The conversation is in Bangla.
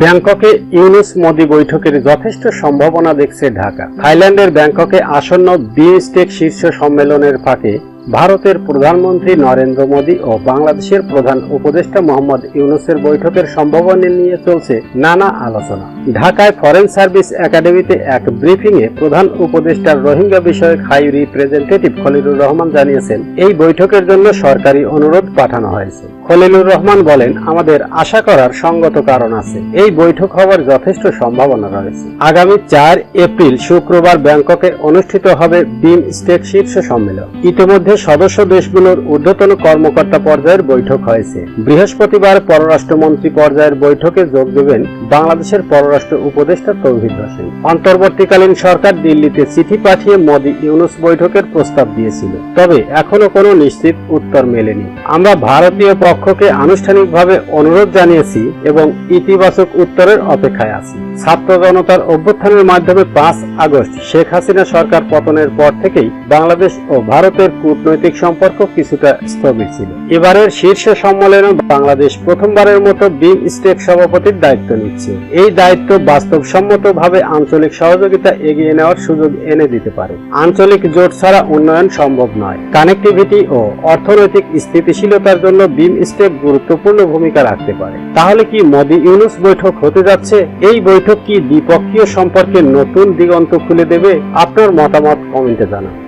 ব্যাংককে ইউনুস মোদি বৈঠকের যথেষ্ট সম্ভাবনা দেখছে ঢাকা। থাইল্যান্ডের ব্যাংককে আসন্ন বিমস্টেক শীর্ষ সম্মেলনের ফাঁকে ভারতের প্রধানমন্ত্রী নরেন্দ্র মোদী ও বাংলাদেশের প্রধান উপদেষ্টা মোহাম্মদ ইউনুসের বৈঠকের সম্ভাবনা নিয়ে চলছে নানা আলোচনা। ঢাকায় ফরেন সার্ভিস একাডেমিতে এক ব্রিফিংয়ে প্রধান উপদেষ্টার রোহিঙ্গা বিষয়ক হাই রিপ্রেজেন্টেটিভ খলিলুর রহমান জানিয়েছেন, এই বৈঠকের জন্য সরকারি অনুরোধ পাঠানো হয়েছে। খলিলুর রহমান বলেন, আমাদের আশা করার সঙ্গত কারণ আছে। এই বৈঠক হওয়ার যথেষ্ট সম্ভাবনা রয়েছে। আগামী চার এপ্রিল শুক্রবার ব্যাংককে অনুষ্ঠিত হবে বিম স্টেক শীর্ষ সম্মেলন। ইতিমধ্যে সদস্য দেশগুলোর ঊর্ধ্বতন কর্মকর্তা পর্যায়ের বৈঠক হয়েছে। বৃহস্পতিবার পররাষ্ট্রমন্ত্রী পর্যায়ের বৈঠকে যোগ দেবেন বাংলাদেশের পররাষ্ট্র উপদেষ্টা তৌহিদ হোসেন। অন্তর্বর্তীকালীন সরকার দিল্লিতে চিঠি পাঠিয়ে মোদি ইউনুস বৈঠকের প্রস্তাব দিয়েছিল। তবে এখনও কোনো নিশ্চিত উত্তর মেলেনি। আমরা ভারতীয় পক্ষকে আনুষ্ঠানিকভাবে অনুরোধ জানিয়েছি এবং ইতিবাচক উত্তরের অপেক্ষায় আছি। ছাত্র জনতার অভ্যুত্থানের মাধ্যমে পাঁচ আগস্ট শেখ হাসিনা সরকার পতনের পর থেকেই বাংলাদেশ ও ভারতের কূটনৈতিক সম্পর্ক কিছুটা স্থবির ছিল। এবারের শীর্ষ সম্মেলনে বাংলাদেশ প্রথমবারের মতো বিম স্টেক সভাপতির দায়িত্ব নিচ্ছে। এই দায়িত্ব বাস্তবসম্মতভাবে আঞ্চলিক সহযোগিতা এগিয়ে নেওয়ার সুযোগ এনে দিতে পারে। আঞ্চলিক জোট ছাড়া উন্নয়ন সম্ভব নয়। কানেক্টিভিটি ও অর্থনৈতিক স্থিতিশীলতার জন্য বিম স্টেক গুরুত্বপূর্ণ ভূমিকা রাখতে পারে। তাহলে কি মোদি ইউনুস বৈঠক হতে যাচ্ছে? এই বৈঠক কি দ্বিপক্ষীয় সম্পর্কে নতুন দিগন্ত খুলে দেবে? আপনার মতামত কমেন্টে জানান।